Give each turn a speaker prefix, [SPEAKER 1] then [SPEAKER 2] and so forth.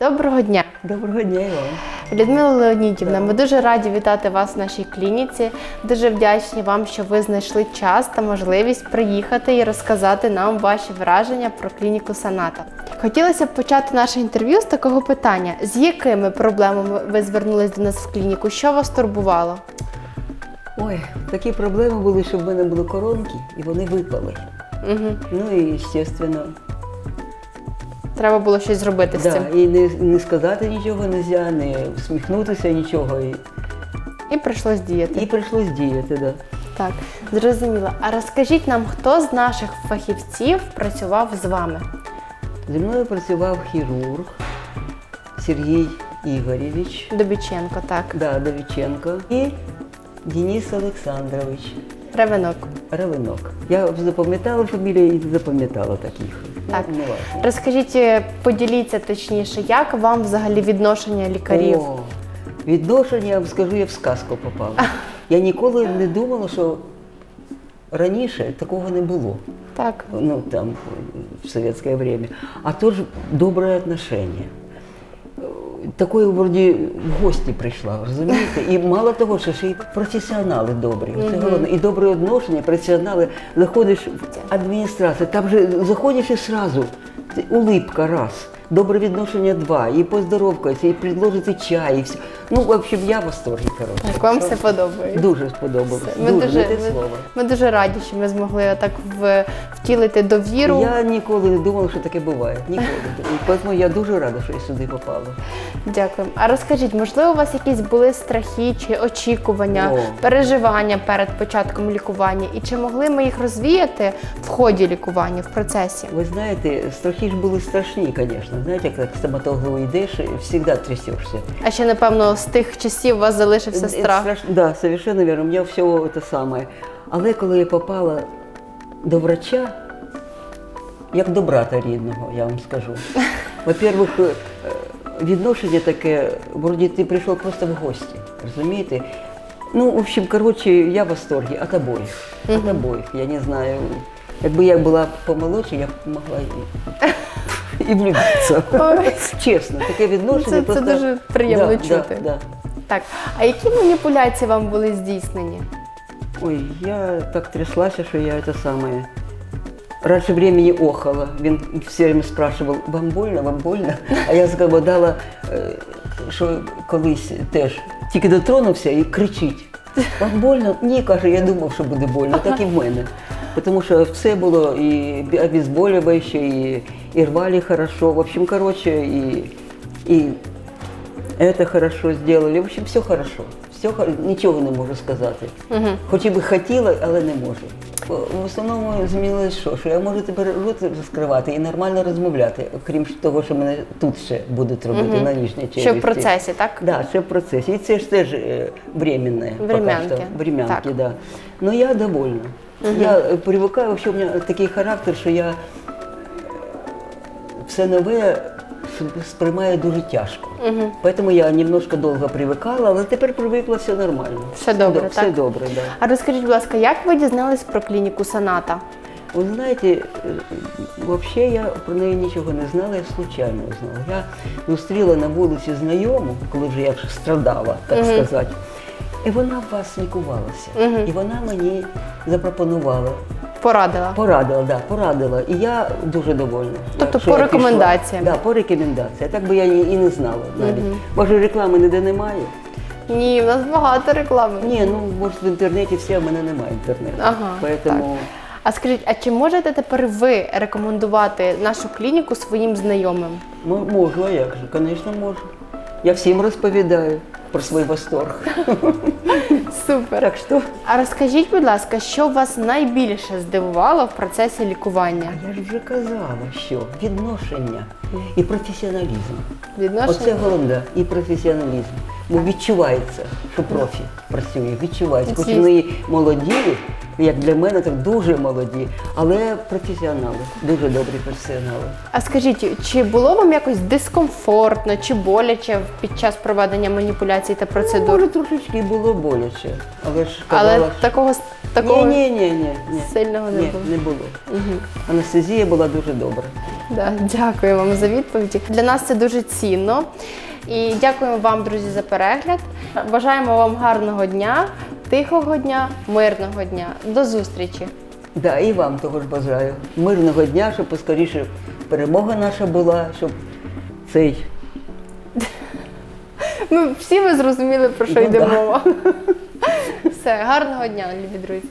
[SPEAKER 1] Доброго дня,
[SPEAKER 2] Доброго дня і вам.
[SPEAKER 1] Людмила Леонідівна. Ми дуже раді вітати вас в нашій клініці. Дуже вдячні вам, що ви знайшли час та можливість приїхати і розказати нам ваші враження про клініку Саната. Хотілося б почати наше інтерв'ю з такого питання: з якими проблемами ви звернулись до нас в клініку? Що вас турбувало?
[SPEAKER 2] Ой, такі проблеми були, що в мене були коронки, і вони випали.
[SPEAKER 1] Угу.
[SPEAKER 2] Ну і, звісно,
[SPEAKER 1] Треба було щось зробити з
[SPEAKER 2] да,
[SPEAKER 1] цим.
[SPEAKER 2] і не, не сказати нічого не можна, не всміхнутися нічого. І,
[SPEAKER 1] І прийшлось діяти.
[SPEAKER 2] і прийшлось діяти, да.
[SPEAKER 1] Так, зрозуміло. А розкажіть нам, хто з наших фахівців працював з вами?
[SPEAKER 2] Зі мною працював хірург Сергій Ігорєвич,
[SPEAKER 1] Добіченко, так.
[SPEAKER 2] да, Довіченко і Денис Олександрович
[SPEAKER 1] Ревенок.
[SPEAKER 2] Равинок. Я запам'ятала фамілію і запам'ятала таких.
[SPEAKER 1] Так.
[SPEAKER 2] Ну.
[SPEAKER 1] Розкажіть, е, поділіться точніше, як вам взагалі відношення лікарів?
[SPEAKER 2] О, відношення, я вам скажу, я в сказку попала. Я ніколи не думала, що раніше такого не було.
[SPEAKER 1] Так.
[SPEAKER 2] Ну, там, в совєтське время. А то ж добре отношення. Такої вроді в гості прийшла, розумієте? І мало того, що ще й професіонали добрі. Це головне. І добре відношення, професіонали. Заходиш в адміністрацію, там же заходиш і сразу улипка раз. Добре відношення два, і поздоровкаються, і предложити чай, і все. Ну, в общем, я в восторгі, коротше.
[SPEAKER 1] Так, вам все подобається.
[SPEAKER 2] Дуже сподобалось.
[SPEAKER 1] Ми
[SPEAKER 2] дуже,
[SPEAKER 1] дуже,
[SPEAKER 2] не те
[SPEAKER 1] ми,
[SPEAKER 2] слово.
[SPEAKER 1] ми дуже раді, що ми змогли так в, втілити довіру.
[SPEAKER 2] Я ніколи не думала, що таке буває. Ніколи. І тому я дуже рада, що я сюди попала.
[SPEAKER 1] Дякую. А розкажіть, можливо, у вас якісь були страхи чи очікування,
[SPEAKER 2] О.
[SPEAKER 1] переживання перед початком лікування? І чи могли ми їх розвіяти в ході лікування, в процесі?
[SPEAKER 2] Ви знаєте, страхи ж були страшні, звісно. Знаєте, як к стоматологу йдеш, завжди трясешся.
[SPEAKER 1] А ще, напевно, з тих часів у вас залишився
[SPEAKER 2] Е,
[SPEAKER 1] страх.
[SPEAKER 2] Страш... Да, совершенно верно. У мене все те саме. Але коли я попала до врача, як до брата рідного, я вам скажу. Во-первых, е, відношення таке, вроді ти прийшов просто в гості, розумієте? Ну, в общем, коротше, я в восторге от обоих. От обоих. Я не знаю. Якби я була помолодше, я б могла і, і влюбитися. Чесно, таке відношення.
[SPEAKER 1] Це- це дуже приємно
[SPEAKER 2] да,
[SPEAKER 1] чути.
[SPEAKER 2] Да, да.
[SPEAKER 1] Так, а які маніпуляції вам були здійснені?
[SPEAKER 2] Ой, я так тряслася, що я это самое. Раньше времени охала. Він все время спрашивав, вам больно, вам больно? А я згадала, е, що колись теж тільки дотронувся і кричить. Вам больно? Ні, каже, я думав, що буде больно, так і в мене. Тому що все було і обезболююче, і, і рвали хорошо. В общем, короче, і, і это хорошо сделали. В общем, все хорошо. Все, нічого не можу сказати.
[SPEAKER 1] Угу.
[SPEAKER 2] Хоч і би хотіла, але не можу. В основному змінилось що? Що я можу тепер рот розкривати і нормально розмовляти, окрім того, що мене тут ще будуть робити на нижній челюсті.
[SPEAKER 1] Що в процесі, так?
[SPEAKER 2] Да, ще в процесі. І це ж теж е, временне. поки
[SPEAKER 1] Времянки.
[SPEAKER 2] що. Времянки,
[SPEAKER 1] Так.
[SPEAKER 2] да. Ну я довольна. Я е, привикаю, що в мене такий характер, що я все нове с- сприймаю дуже тяжко.
[SPEAKER 1] Угу.
[SPEAKER 2] Тому я немножко довго привикала, але тепер привикла все нормально.
[SPEAKER 1] Все добре,
[SPEAKER 2] Все
[SPEAKER 1] так?
[SPEAKER 2] добре, да.
[SPEAKER 1] А розкажіть, будь ласка, як ви дізнались про клініку Саната?
[SPEAKER 2] Ви знаєте, е, взагалі я про неї нічого не знала, я случайно знала. Я зустріла на вулиці знайому, коли вже я вже страдала, так сказати. І вона в вас лікувалася. І вона мені запропонувала,
[SPEAKER 1] Порадила.
[SPEAKER 2] порадила, да, порадила. І я дуже довольна.
[SPEAKER 1] Тобто
[SPEAKER 2] що
[SPEAKER 1] по
[SPEAKER 2] я пішла.
[SPEAKER 1] рекомендаціям?
[SPEAKER 2] Да, по рекомендаціям. Так би я і і не знала навіть. Може, реклами ніде немає.
[SPEAKER 1] Ні, в нас багато реклами.
[SPEAKER 2] Ні, ну може в інтернеті всі, а в мене немає інтернету.
[SPEAKER 1] Ага,
[SPEAKER 2] Поэтому
[SPEAKER 1] А скажіть, а чи можете тепер ви рекомендувати нашу клініку своїм знайомим?
[SPEAKER 2] м- можу, а як же? Звісно, можу. Я всім розповідаю про свій восторг.
[SPEAKER 1] Супер.
[SPEAKER 2] Так що
[SPEAKER 1] А розкажіть, будь ласка, що вас найбільше здивувало в процесі лікування?
[SPEAKER 2] я ж вже казала, що відношення і професіоналізм.
[SPEAKER 1] Відношення?
[SPEAKER 2] Оце головне, і професіоналізм. Бо відчувається, що профі працює, відчувається. Хоч
[SPEAKER 1] Звісно.
[SPEAKER 2] вони молоді, як для мене, так дуже молоді, але професіонали, дуже добрі професіонали.
[SPEAKER 1] А скажіть, чи було вам якось дискомфортно чи боляче під час проведення маніпуляцій та процедур?
[SPEAKER 2] Може, трошечки було боляче, але ж
[SPEAKER 1] Але
[SPEAKER 2] що-
[SPEAKER 1] такого такого
[SPEAKER 2] ні, ні, ні, ні,
[SPEAKER 1] сильного не
[SPEAKER 2] ні,
[SPEAKER 1] було.
[SPEAKER 2] не було. Анестезія була дуже добра.
[SPEAKER 1] Да, дякую вам за відповіді. Для нас це дуже цінно. І дякуємо вам, друзі, за перегляд. Бажаємо вам гарного дня, тихого дня, мирного дня. До зустрічі!
[SPEAKER 2] Да, і вам того ж бажаю. Мирного дня, щоб поскоріше перемога наша була, щоб цей
[SPEAKER 1] Ну, всі ви зрозуміли, про що
[SPEAKER 2] Ну,
[SPEAKER 1] йде
[SPEAKER 2] да.
[SPEAKER 1] мова. Все, гарного дня, любі друзі.